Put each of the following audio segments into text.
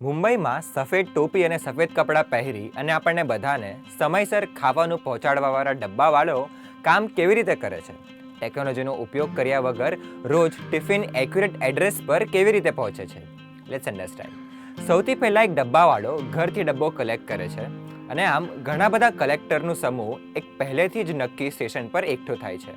મુંબઈમાં સફેદ ટોપી અને સફેદ કપડાં પહેરી અને આપણને બધાને સમયસર ખાવાનું પહોંચાડવાવાળા ડબ્બાવાળો કામ કેવી રીતે કરે છે? ટેકનોલોજીનો ઉપયોગ કર્યા વગર રોજ ટિફિન એક્યુરેટ એડ્રેસ પર કેવી રીતે પહોંચે છે? લેટ્સ અન્ડરસ્ટેન્ડ સૌથી પહેલાં એક ડબ્બાવાળો ઘરથી ડબ્બો કલેક્ટ કરે છે અને આમ ઘણા બધા કલેક્ટરનું સમૂહ એક પહેલેથી જ નક્કી સ્ટેશન પર એકઠો થાય છે.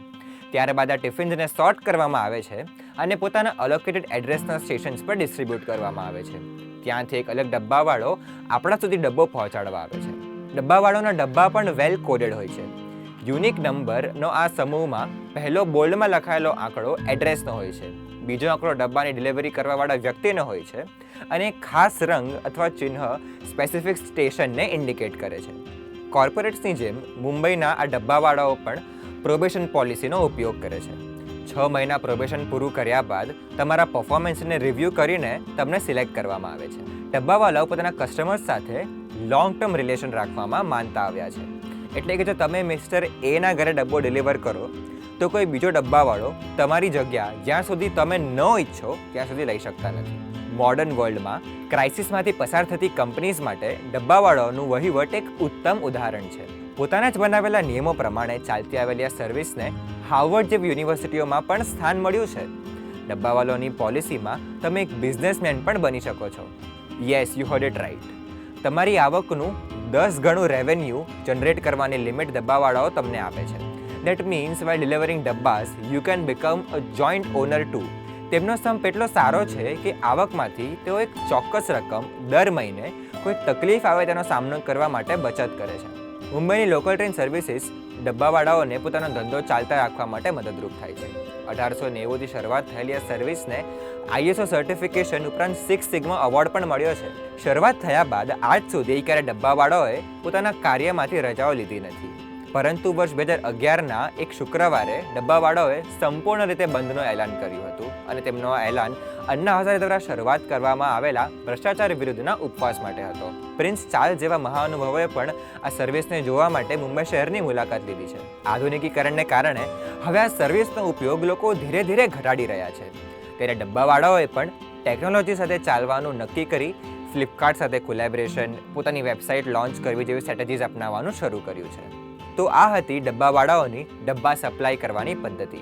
ત્યારબાદ આ ટિફિન્સને સોર્ટ કરવામાં આવે છે અને પોતાના અલોકેટેડ એડ્રેસના સ્ટેશન્સ પર ડિસ્ટ્રીબ્યુટ કરવામાં આવે છે. ત્યાંથી એક અલગ ડબ્બાવાળો આપણા સુધી ડબ્બો પહોંચાડવા આવે છે. ડબ્બાવાળોના ડબ્બા પણ વેલ કોડેડ હોય છે. યુનિક નંબરનો આ સમૂહમાં પહેલો બોલ્ડમાં લખાયેલો આંકડો એડ્રેસનો હોય છે. બીજો આંકડો ડબ્બાની ડિલિવરી કરવાવાળા વ્યક્તિનો હોય છે. અને ખાસ રંગ અથવા ચિહ્ન સ્પેસિફિક સ્ટેશનને ઇન્ડિકેટ કરે છે. કોર્પોરેટ્સની જેમ મુંબઈના આ ડબ્બાવાળાઓ પણ પ્રોબેશન પોલિસીનો ઉપયોગ કરે છે. છ મહિના પ્રોબેશન પૂરું કર્યા બાદ તમારા પરફોર્મન્સને રિવ્યૂ કરીને તમને સિલેક્ટ કરવામાં આવે છે. ડબ્બાવાલાઓ પોતાના કસ્ટમર્સ સાથે લોંગ ટર્મ રિલેશન રાખવામાં માનતા આવ્યા છે. એટલે કે જો તમે મિસ્ટર એના ઘરે ડબ્બો ડિલિવર કરો, તો કોઈ બીજો ડબ્બાવાળો તમારી જગ્યા જ્યાં સુધી તમે ન ઈચ્છો, ત્યાં સુધી લઈ શકતા નથી. મોડર્ન વર્લ્ડમાં ક્રાઇસિસમાંથી પસાર થતી કંપનીઝ માટે ડબ્બાવાળાઓનું વહીવટ એક ઉત્તમ ઉદાહરણ છે. પોતાના જ બનાવેલા નિયમો પ્રમાણે ચાલતી આવેલી આ સર્વિસને હાર્વર્ડ જેવી યુનિવર્સિટીઓમાં પણ સ્થાન મળ્યું છે. ડબ્બાવાલોની પોલિસીમાં તમે એક બિઝનેસમેન પણ બની શકો છો. Yes, you heard it right. તમારી આવકનું દસ ગણું રેવન્યુ જનરેટ કરવાની લિમિટ ડબ્બાવાળાઓ તમને આપે છે. That means why delivering ડબ્બાસ you can become a joint owner too તેમનો સ્તંભ એટલો સારો છે કે આવકમાંથી તેઓ એક ચોક્કસ રકમ દર મહિને કોઈ તકલીફ આવે તેનો સામનો કરવા માટે બચત કરે છે. મુંબઈની લોકલ ટ્રેન સર્વિસીસ ડબ્બાવાળાઓને પોતાનો ધંધો ચાલતા રાખવા માટે મદદરૂપ થાય છે. અઢારસો નેવુંથી શરૂઆત થયેલી આ સર્વિસને આઈએસઓ સર્ટિફિકેશન ઉપરાંત સિક્સ સિગ્મા અવોર્ડ પણ મળ્યો છે. શરૂઆત થયા બાદ આજ સુધી ક્યારે ડબ્બાવાળાઓએ પોતાના કાર્યમાંથી રજાઓ લીધી નથી. પરંતુ વર્ષ બે હજાર અગિયારના એક શુક્રવારે ડબ્બાવાળાઓએ સંપૂર્ણ રીતે બંધનું એલાન કર્યું હતું અને તેમનો એલાન અન્ના હઝારે દ્વારા શરૂઆત કરવામાં આવેલા ભ્રષ્ટાચાર વિરુદ્ધના ઉપવાસ માટે હતો. પ્રિન્સ ચાર્લ્સ જેવા મહાનુભાવોએ પણ આ સર્વિસને જોવા માટે મુંબઈ શહેરની મુલાકાત લીધી છે. આધુનિકીકરણને કારણે હવે આ સર્વિસનો ઉપયોગ લોકો ધીરે ધીરે ઘટાડી રહ્યા છે. ત્યારે ડબ્બાવાળાઓએ પણ ટેકનોલોજી સાથે ચાલવાનું નક્કી કરી ફ્લિપકાર્ટ સાથે કોલેબરેશન, પોતાની વેબસાઇટ લોન્ચ કરવી જેવી સ્ટ્રેટેજીસ અપનાવવાનું શરૂ કર્યું છે. તો આ હતી ડબ્બાવાળાઓની ડબ્બા સપ્લાય કરવાની પદ્ધતિ.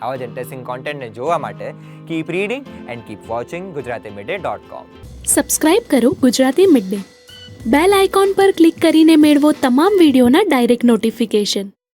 આવા જ ઇન્ટરેસ્ટિંગ કોન્ટેન્ટને જોવા માટે keep reading and keep watching Gujarati midday dot com subscribe કરો Gujarati mid day bell icon પર ક્લિક કરીને મેળવો તમામ વિડીયોના ડાયરેક્ટ નોટિફિકેશન